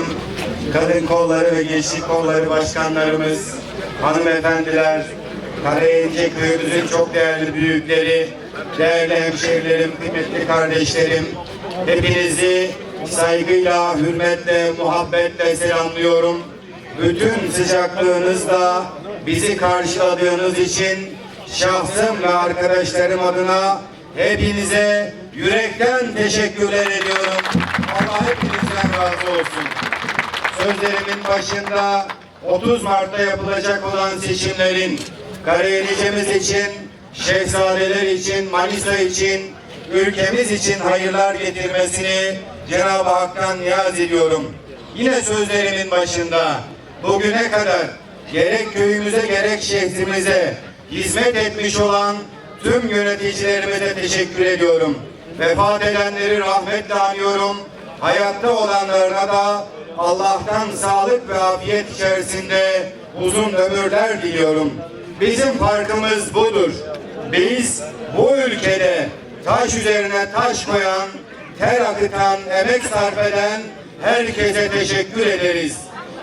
Başkanım, Kadın Kolları ve Gençlik Kolları Başkanlarımız, hanımefendiler, Karayince köyümüzün çok değerli büyükleri, değerli hemşehrilerim, kıymetli kardeşlerim, hepinizi saygıyla, hürmetle, muhabbetle selamlıyorum. Bütün sıcaklığınızla bizi karşıladığınız için şahsım ve arkadaşlarım adına hepinize yürekten teşekkürler ediyorum. Allah hepinizden razı olsun. Sözlerimin başında 30 Mart'ta yapılacak olan seçimlerin Karayenicemiz için, şehzadeler için, Manisa için, ülkemiz için hayırlar getirmesini Cenab-ı Hak'tan niyaz ediyorum. Yine sözlerimin başında bugüne kadar gerek köyümüze gerek şehrimize hizmet etmiş olan tüm yöneticilerimize teşekkür ediyorum. Vefat edenleri rahmetle anıyorum. Hayatta olanlarına da Allah'tan sağlık ve afiyet içerisinde uzun ömürler diliyorum. Bizim farkımız budur. Biz bu ülkede taş üzerine taş koyan, ter akıtan, emek sarf eden herkese teşekkür ederiz.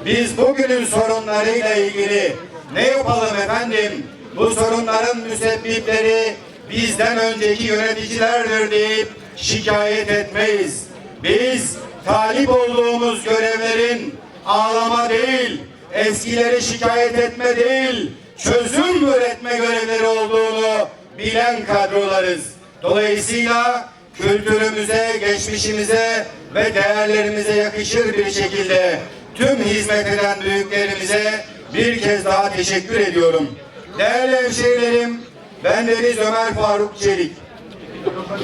Biz bugünün sorunlarıyla ilgili ne yapalım efendim? Bu sorunların müsebbipleri bizden önceki yöneticilerdir deyip şikayet etmeyiz. Biz talip olduğumuz görevlerin ağlama değil, eskileri şikayet etme değil, çözüm üretme görevleri olduğunu bilen kadrolarız. Dolayısıyla kültürümüze, geçmişimize ve değerlerimize yakışır bir şekilde tüm hizmet eden büyüklerimize bir kez daha teşekkür ediyorum. Değerli hemşehrilerim, ben Deniz Ömer Faruk Çelik.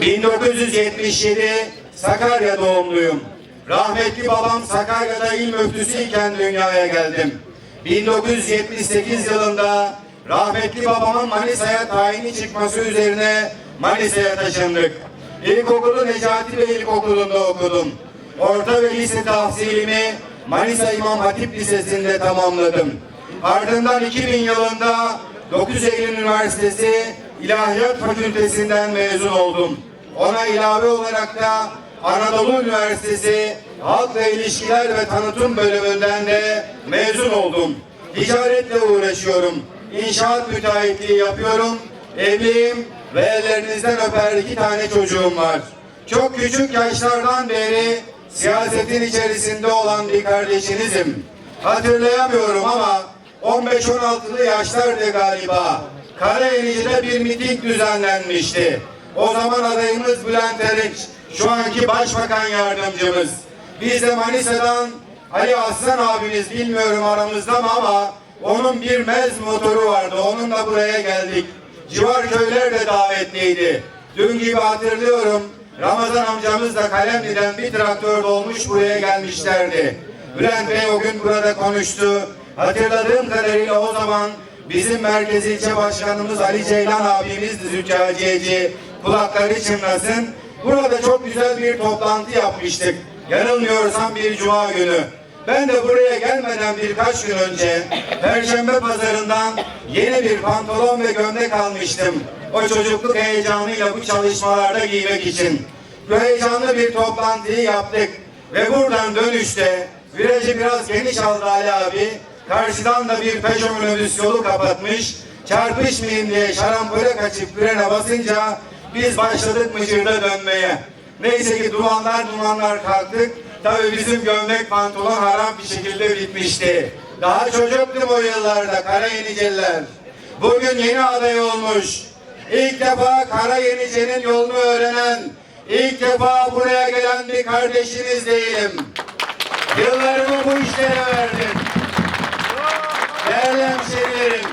1977 Sakarya doğumluyum. Rahmetli babam Sakarya'da il müftüsü iken dünyaya geldim. 1978 yılında rahmetli babamın Manisa'ya tayini çıkması üzerine Manisa'ya taşındık. İlkokulu Necati Bey İlkokulu'nda okudum. Orta ve lise tahsilimi Manisa İmam Hatip Lisesi'nde tamamladım. Ardından 2000 yılında 9 Eylül Üniversitesi İlahiyat Fakültesinden mezun oldum. Ona ilave olarak da Anadolu Üniversitesi Halkla İlişkiler ve Tanıtım bölümünden de mezun oldum. Ticaretle uğraşıyorum. İnşaat müteahhitliği yapıyorum. Evliyim ve ellerinizden öper iki tane çocuğum var. Çok küçük yaşlardan beri siyasetin içerisinde olan bir kardeşinizim. Hatırlayamıyorum ama 15-16'lı yaşlardı galiba. Karayenici'de bir miting düzenlenmişti. O zaman adayımız Bülent Eriç, şu anki başbakan yardımcımız. Biz de Manisa'dan Ali Aslan abimiz bilmiyorum aramızda mı ama onun bir mez motoru vardı. Onunla buraya geldik. Civar köyler de davetliydi. Dün gibi hatırlıyorum. Ramazan amcamız da Kalemli'den bir traktör dolmuş buraya gelmişlerdi. Bülent Bey o gün burada konuştu. Hatırladığım kadarıyla o zaman bizim merkez ilçe başkanımız Ali Ceylan abimizdi züccaciyeci. Kulakları çınlasın. Burada çok güzel bir toplantı yapmıştık. Yanılmıyorsam bir cuma günü. Ben de buraya gelmeden birkaç gün önce Perşembe pazarından yeni bir pantolon ve gömlek almıştım. O çocukluk heyecanıyla bu çalışmalarda giymek için. Bu heyecanlı bir toplantıyı yaptık. Ve buradan dönüşte virajı biraz geniş aldı Ali abi. Karşıdan da bir Peugeot yolu kapatmış. Çarpışmayayım diye şarampole kaçıp frene basınca biz başladık Mıcır'da dönmeye. Neyse ki dumanlar dumanlar kalktık. Tabii bizim gömlek pantolon haram bir şekilde bitmişti. Daha çocuktum o yıllarda Kara Yeniceliler. Bugün yeni aday olmuş. İlk defa Kara Yenice'nin yolunu öğrenen, ilk defa buraya gelen bir kardeşiniz değilim. Yıllarımı bu işlere verdim. Değerli hemşehrilerim,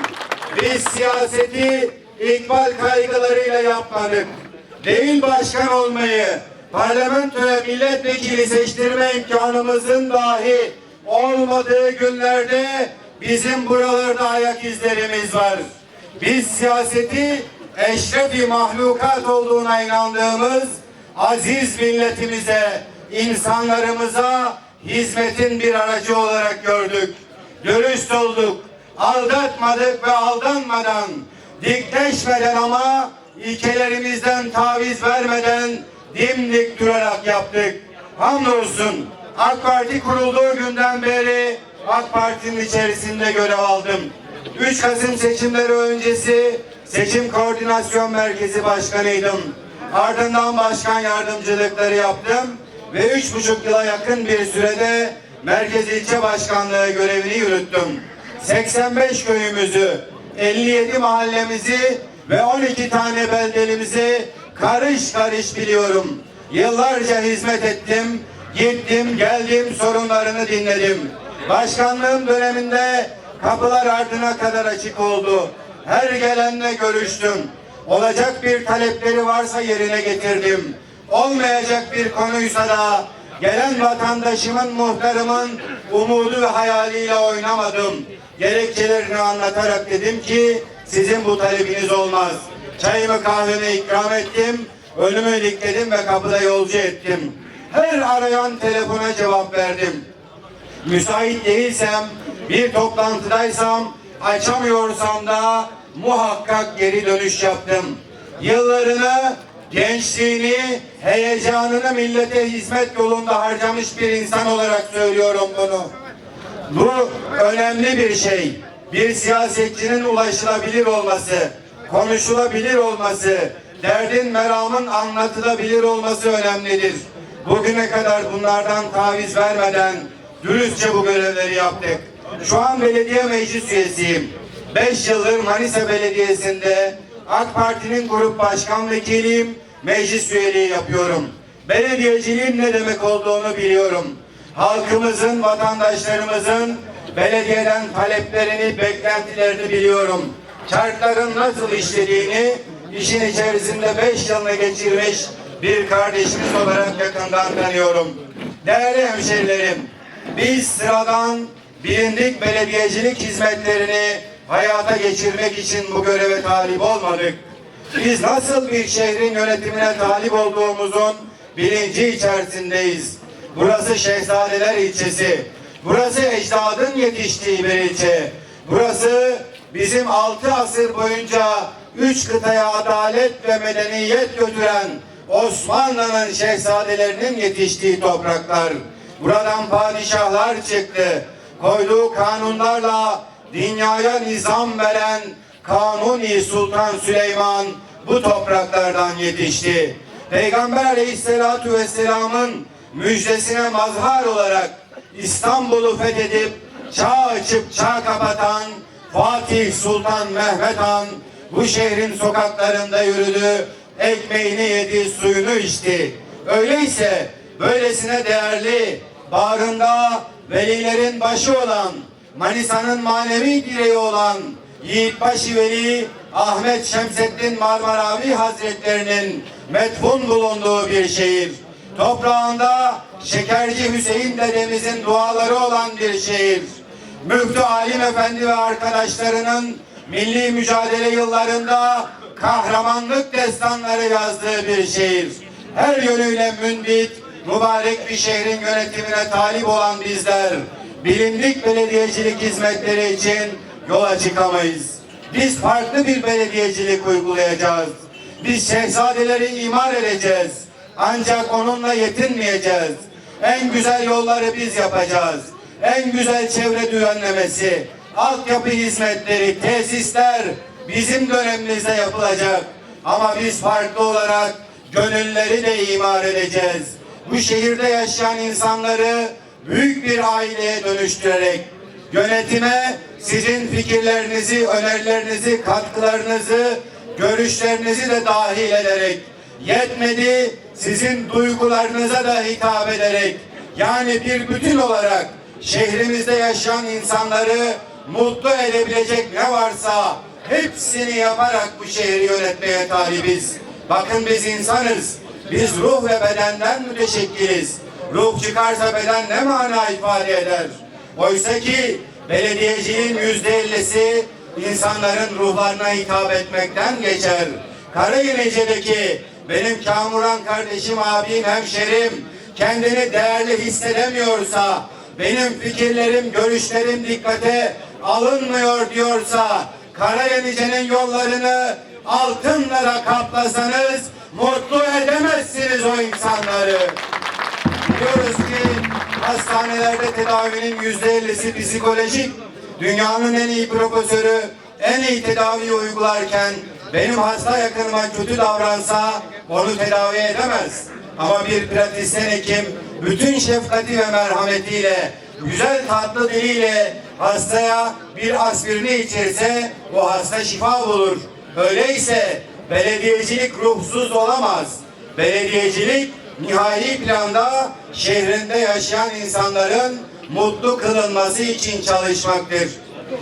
biz siyaseti ikbal kaygılarıyla yapmadık. Değil başkan olmayı, parlamentoya milletvekili seçtirme imkanımızın dahi olmadığı günlerde bizim buralarda ayak izlerimiz var. Biz siyaseti eşrefi mahlukat olduğuna inandığımız aziz milletimize, insanlarımıza hizmetin bir aracı olarak gördük. Dürüst olduk, aldatmadık ve aldanmadan, dikleşmeden ama ilkelerimizden taviz vermeden dimdik durarak yaptık. Hamdolsun AK Parti kurulduğu günden beri AK Parti'nin içerisinde görev aldım. 3 Kasım seçimleri öncesi Seçim Koordinasyon Merkezi Başkanıydım. Ardından başkan yardımcılıkları yaptım ve üç buçuk yıla yakın bir sürede Merkez İlçe Başkanlığı görevini yürüttüm. 85 köyümüzü, 57 mahallemizi ve 12 tane beldelimizi karış karış biliyorum. Yıllarca hizmet ettim, gittim, geldim, sorunlarını dinledim. Başkanlığım döneminde kapılar ardına kadar açık oldu. Her gelenle görüştüm. Olacak bir talepleri varsa yerine getirdim. Olmayacak bir konuysa da gelen vatandaşımın, muhtarımın umudu ve hayaliyle oynamadım. Gerekçelerini anlatarak dedim ki sizin bu talebiniz olmaz. Çayımı kahvemi ikram ettim, önümü dikledim ve kapıda yolcu ettim. Her arayan telefona cevap verdim. Müsait değilsem, bir toplantıdaysam, açamıyorsam da muhakkak geri dönüş yaptım. Yıllarını, gençliğini, heyecanını millete hizmet yolunda harcamış bir insan olarak söylüyorum bunu. Bu önemli bir şey. Bir siyasetçinin ulaşılabilir olması, konuşulabilir olması, derdin meramın anlatılabilir olması önemlidir. Bugüne kadar bunlardan taviz vermeden dürüstçe bu görevleri yaptık. Şu an belediye meclis üyesiyim. 5 yıldır Manisa Belediyesi'nde AK Parti'nin grup başkan vekiliyim, meclis üyeliği yapıyorum. Belediyeciliğin ne demek olduğunu biliyorum. Halkımızın, vatandaşlarımızın belediyeden taleplerini, beklentilerini biliyorum. Şartların nasıl işlediğini işin içerisinde beş yılını geçirmiş bir kardeşimiz olarak yakından tanıyorum. Değerli hemşerilerim, biz sıradan bilindik belediyecilik hizmetlerini hayata geçirmek için bu göreve talip olmadık. Biz nasıl bir şehrin yönetimine talip olduğumuzun bilinci içerisindeyiz. Burası Şehzadeler ilçesi. Burası ecdadın yetiştiği bir ilçe. Burası bizim altı asır boyunca üç kıtaya adalet ve medeniyet götüren Osmanlı'nın şehzadelerinin yetiştiği topraklar. Buradan padişahlar çıktı. Koyduğu kanunlarla dünyaya nizam veren Kanuni Sultan Süleyman bu topraklardan yetişti. Peygamber Aleyhisselatü Vesselam'ın müjdesine mazhar olarak İstanbul'u fethedip çağ açıp çağ kapatan Fatih Sultan Mehmet Han bu şehrin sokaklarında yürüdü, ekmeğini yedi, suyunu içti. Öyleyse böylesine değerli, bağrında velilerin başı olan, Manisa'nın manevi direği olan Yiğitbaşı Veli Ahmet Şemseddin Marmaravi Hazretlerinin metfun bulunduğu bir şehir. Toprağında Şekerci Hüseyin dedemizin duaları olan bir şehir. Müftü Alim Efendi ve arkadaşlarının milli mücadele yıllarında kahramanlık destanları yazdığı bir şehir. Her yönüyle mündit, mübarek bir şehrin yönetimine talip olan bizler, bilindik belediyecilik hizmetleri için yola çıkamayız. Biz farklı bir belediyecilik uygulayacağız. Biz şehzadeleri imar edeceğiz. Ancak onunla yetinmeyeceğiz. En güzel yolları biz yapacağız. En güzel çevre düzenlemesi, altyapı hizmetleri, tesisler bizim dönemimizde yapılacak. Ama biz farklı olarak gönülleri de imar edeceğiz. Bu şehirde yaşayan insanları büyük bir aileye dönüştürerek yönetime sizin fikirlerinizi, önerilerinizi, katkılarınızı, görüşlerinizi de dahil ederek yetmedi sizin duygularınıza da hitap ederek yani bir bütün olarak şehrimizde yaşayan insanları mutlu edebilecek ne varsa hepsini yaparak bu şehri yönetmeye talibiz. Bakın biz insanız. Biz ruh ve bedenden müteşekkiliz. Ruh çıkarsa beden ne mana ifade eder? Oysa ki belediyeciliğin yüzde ellisi insanların ruhlarına hitap etmekten geçer. Karayenice'deki benim Kamuran kardeşim, abim, hemşerim kendini değerli hissedemiyorsa, benim fikirlerim, görüşlerim dikkate alınmıyor diyorsa, Karayenice'nin yollarını altınlara kaplasanız mutlu edemezsiniz o insanları. Diyoruz ki Hastanelerde tedavinin yüzde ellisi psikolojik. Dünyanın en iyi profesörü en iyi tedaviyi uygularken benim hasta yakınıma kötü davransa onu tedavi edemez. Ama bir pratisyen hekim bütün şefkati ve merhametiyle, güzel tatlı diliyle hastaya bir aspirini içirse o hasta şifa bulur. Öyleyse belediyecilik ruhsuz olamaz. Belediyecilik nihai planda şehrinde yaşayan insanların mutlu kılınması için çalışmaktır.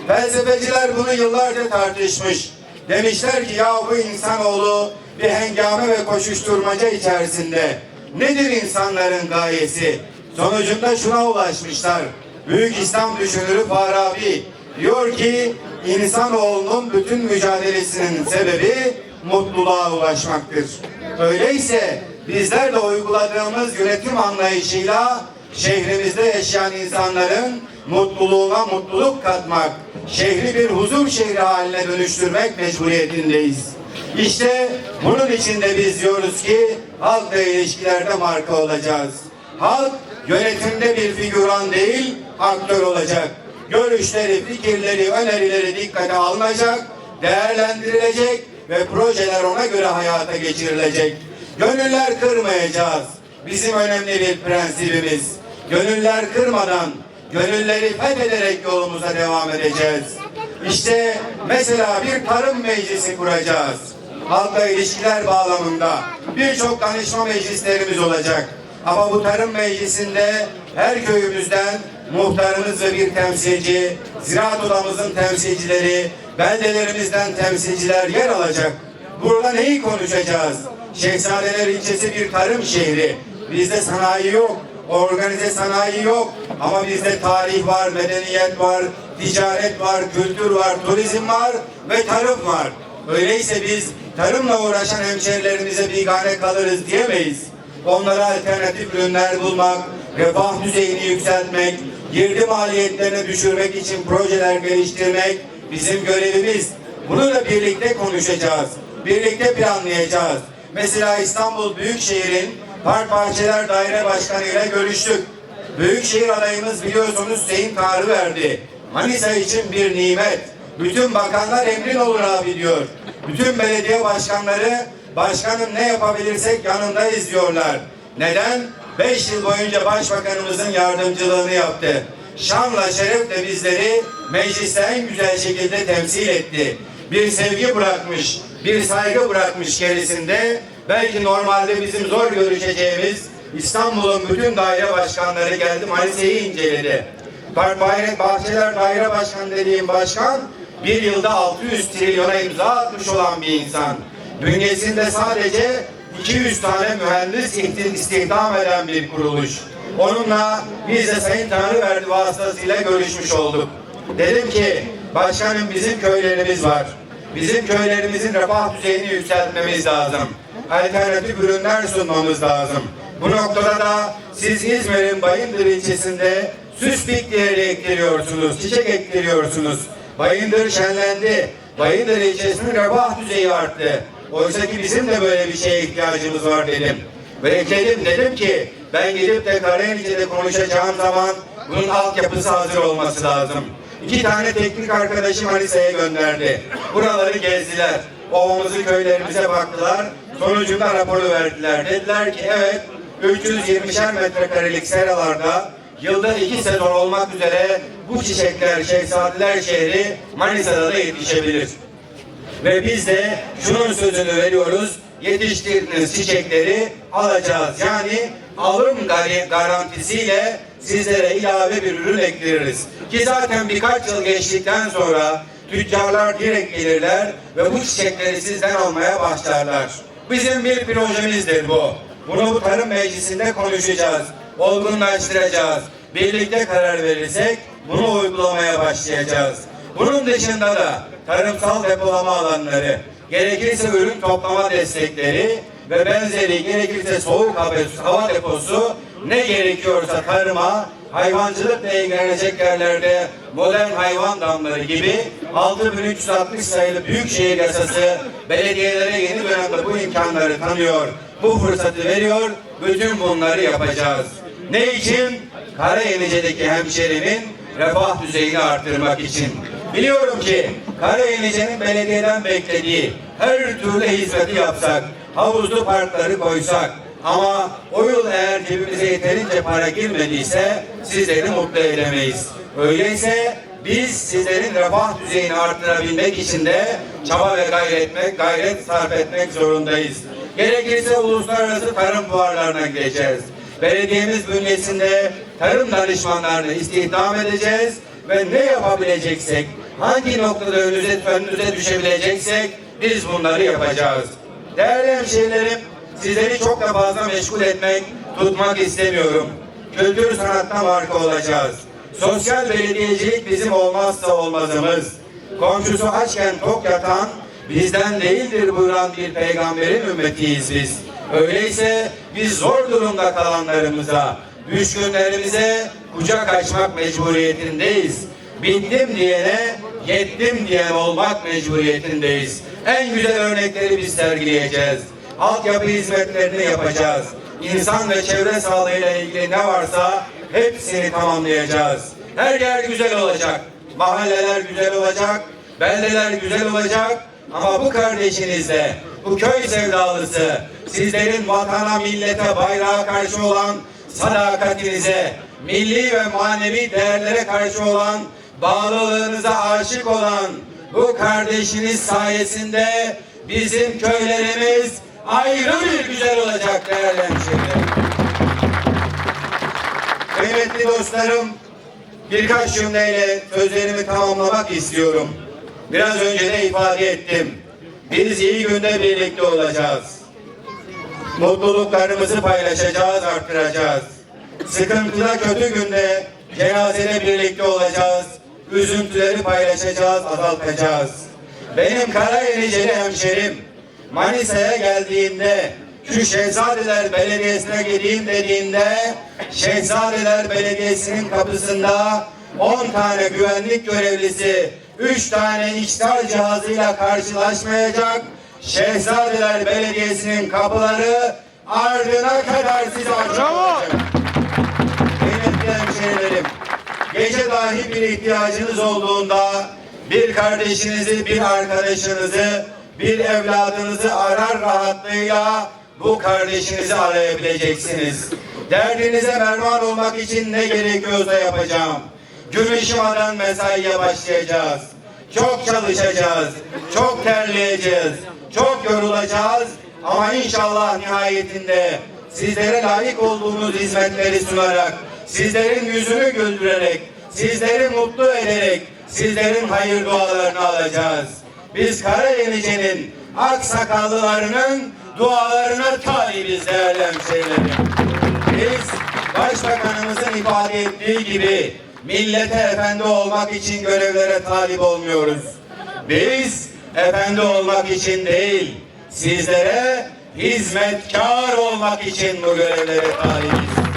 Felsefeciler bunu yıllarca tartışmış. Demişler ki ya bu insanoğlu bir hengame ve koşuşturmaca içerisinde. Nedir insanların gayesi? Sonucunda şuna ulaşmışlar. Büyük İslam düşünürü Farabi diyor ki insanoğlunun bütün mücadelesinin sebebi mutluluğa ulaşmaktır. Öyleyse bizler de uyguladığımız yönetim anlayışıyla şehrimizde yaşayan insanların mutluluğuna mutluluk katmak, şehri bir huzur şehri haline dönüştürmek mecburiyetindeyiz. İşte bunun için de biz diyoruz ki halkla ilişkilerde marka olacağız. Halk yönetimde bir figüran değil, aktör olacak. Görüşleri, fikirleri, önerileri dikkate alınacak, değerlendirilecek ve projeler ona göre hayata geçirilecek. Gönüller kırmayacağız. Bizim önemli bir prensibimiz. Gönüller kırmadan, gönülleri fethederek yolumuza devam edeceğiz. İşte mesela bir tarım meclisi kuracağız. Halkla ilişkiler bağlamında birçok danışma meclislerimiz olacak. Ama bu tarım meclisinde her köyümüzden muhtarımız ve bir temsilci, ziraat odamızın temsilcileri, beldelerimizden temsilciler yer alacak. Burada neyi konuşacağız? Şehzadeler ilçesi bir tarım şehri. Bizde sanayi yok, organize sanayi yok. Ama bizde tarih var, medeniyet var, ticaret var, kültür var, turizm var ve tarım var. Öyleyse biz tarımla uğraşan hemşerilerimize bigane kalırız diyemeyiz. Onlara alternatif ürünler bulmak, refah düzeyini yükseltmek, girdi maliyetlerini düşürmek için projeler geliştirmek bizim görevimiz. Bunu da birlikte konuşacağız. Birlikte planlayacağız. Mesela İstanbul Büyükşehir'in Park Bahçeler Daire Başkanı ile görüştük. Büyükşehir adayımız biliyorsunuz Hüseyin Tarı verdi. Manisa için bir nimet. Bütün bakanlar emrin olur abi diyor. Bütün belediye başkanları başkanım ne yapabilirsek yanındayız diyorlar. Neden? Beş yıl boyunca başbakanımızın yardımcılığını yaptı. Şanla şerefle bizleri mecliste en güzel şekilde temsil etti. Bir sevgi bırakmış, bir saygı bırakmış gerisinde. Belki normalde bizim zor görüşeceğimiz İstanbul'un bütün daire başkanları geldi Manisa'yı inceledi. Bayrak Bahçeler Daire Başkanı dediğim başkan bir yılda 600 trilyona imza atmış olan bir insan. Bünyesinde sadece 200 tane mühendis istihdam eden bir kuruluş. Onunla biz de Sayın Tanrıverdi vasıtasıyla görüşmüş olduk. Dedim ki başkanım bizim köylerimiz var. Bizim köylerimizin refah düzeyini yükseltmemiz lazım. Alternatif ürünler sunmamız lazım. Bu noktada da siz İzmir'in Bayındır ilçesinde süs bitkileri ektiriyorsunuz, çiçek ektiriyorsunuz. Bayındır şenlendi. Bayındır ilçesinin refah düzeyi arttı. Oysa ki bizim de böyle bir şeye ihtiyacımız var dedim. Ve ekledim dedim ki ben gidip de Karayelice'de konuşacağım zaman bunun altyapısı hazır olması lazım. İki tane teknik arkadaşım Manisa'ya gönderdi. Buraları gezdiler. Ovamızı köylerimize baktılar. Sonucunda raporu verdiler. Dediler ki evet 320'şer metrekarelik seralarda yılda iki sezon olmak üzere bu çiçekler Şehzadeler şehri Manisa'da da yetişebilir. Ve biz de şunun sözünü veriyoruz. Yetiştirdiğiniz çiçekleri alacağız. Yani alım garantisiyle sizlere ilave bir ürün ekleriz. Ki zaten birkaç yıl geçtikten sonra tüccarlar direkt gelirler ve bu çiçekleri sizden almaya başlarlar. Bizim bir projemizdir bu. Bunu bu tarım meclisinde konuşacağız. Olgunlaştıracağız. Birlikte karar verirsek bunu uygulamaya başlayacağız. Bunun dışında da tarımsal depolama alanları, gerekirse ürün toplama destekleri ve benzeri gerekirse soğuk hava- deposu ne gerekiyorsa tarıma, hayvancılıkla ilgilenecek yerlerde modern hayvan damları gibi 6360 sayılı Büyükşehir Yasası belediyelere yeni dönemde bu imkanları tanıyor, bu fırsatı veriyor, bütün bunları yapacağız. Ne için? Karayenice'deki hemşerimin refah düzeyini artırmak için. Biliyorum ki Karayenice'nin belediyeden beklediği her türlü hizmeti yapsak, havuzlu parkları koysak ama o yıl eğer cebimize yeterince para girmediyse sizleri mutlu edemeyiz. Öyleyse biz sizlerin refah düzeyini artırabilmek için de çaba ve gayret etmek, gayret sarf etmek zorundayız. Gerekirse uluslararası tarım fuarlarına gideceğiz. Belediyemiz bünyesinde tarım danışmanlarını istihdam edeceğiz ve ne yapabileceksek, hangi noktada önünüze, önünüze düşebileceksek biz bunları yapacağız. Değerli hemşehrilerim, sizleri çok da fazla meşgul etmek, tutmak istemiyorum. Kültür sanatta marka olacağız. Sosyal belediyecilik bizim olmazsa olmazımız. Komşusu açken tok yatan, bizden değildir buyuran bir peygamberin ümmetiyiz biz. Öyleyse biz zor durumda kalanlarımıza, düşkünlerimize kucak açmak mecburiyetindeyiz. Bittim diyene yettim diyen olmak mecburiyetindeyiz. En güzel örnekleri biz sergileyeceğiz. Altyapı hizmetlerini yapacağız. İnsan ve çevre sağlığıyla ilgili ne varsa hepsini tamamlayacağız. Her yer güzel olacak. Mahalleler güzel olacak. Beldeler güzel olacak. Ama bu kardeşinizle, bu köy sevdalısı, sizlerin vatana, millete, bayrağa karşı olan sadakatinize, milli ve manevi değerlere karşı olan bağlılığınıza aşık olan bu kardeşiniz sayesinde bizim köylerimiz ayrı bir güzel olacak değerli hemşehrilerim. Kıymetli dostlarım, birkaç cümleyle sözlerimi tamamlamak istiyorum. Biraz önce de ifade ettim. Biz iyi günde birlikte olacağız. Mutluluklarımızı paylaşacağız, arttıracağız. Sıkıntıda, kötü günde cenazede birlikte olacağız. Üzüntüleri paylaşacağız, azaltacağız. Benim Karayeniceli hemşerim Manisa'ya geldiğinde şu Şehzadeler Belediyesi'ne gideyim dediğinde Şehzadeler Belediyesi'nin kapısında 10 tane güvenlik görevlisi 3 tane içtar cihazıyla karşılaşmayacak. Şehzadeler Belediyesi'nin kapıları ardına kadar size açık olacak. Kıymetli hemşehrilerim, gece dahi bir ihtiyacınız olduğunda bir kardeşinizi, bir arkadaşınızı, bir evladınızı arar rahatlığıyla bu kardeşinizi arayabileceksiniz. Derdinize merman olmak için ne gerekiyorsa yapacağım. Gün ışımadan mesaiye başlayacağız. Çok çalışacağız, çok terleyeceğiz, çok yorulacağız ama inşallah nihayetinde sizlere layık olduğunuz hizmetleri sunarak, sizlerin yüzünü güldürerek, sizleri mutlu ederek, sizlerin hayır dualarını alacağız. Biz Karayenice'nin aksakallılarının dualarına talibiz değerli hemşehrilerim. Biz Başbakanımızın ifade ettiği gibi millete efendi olmak için görevlere talip olmuyoruz. Biz efendi olmak için değil, sizlere hizmetkar olmak için bu görevlere talibiz.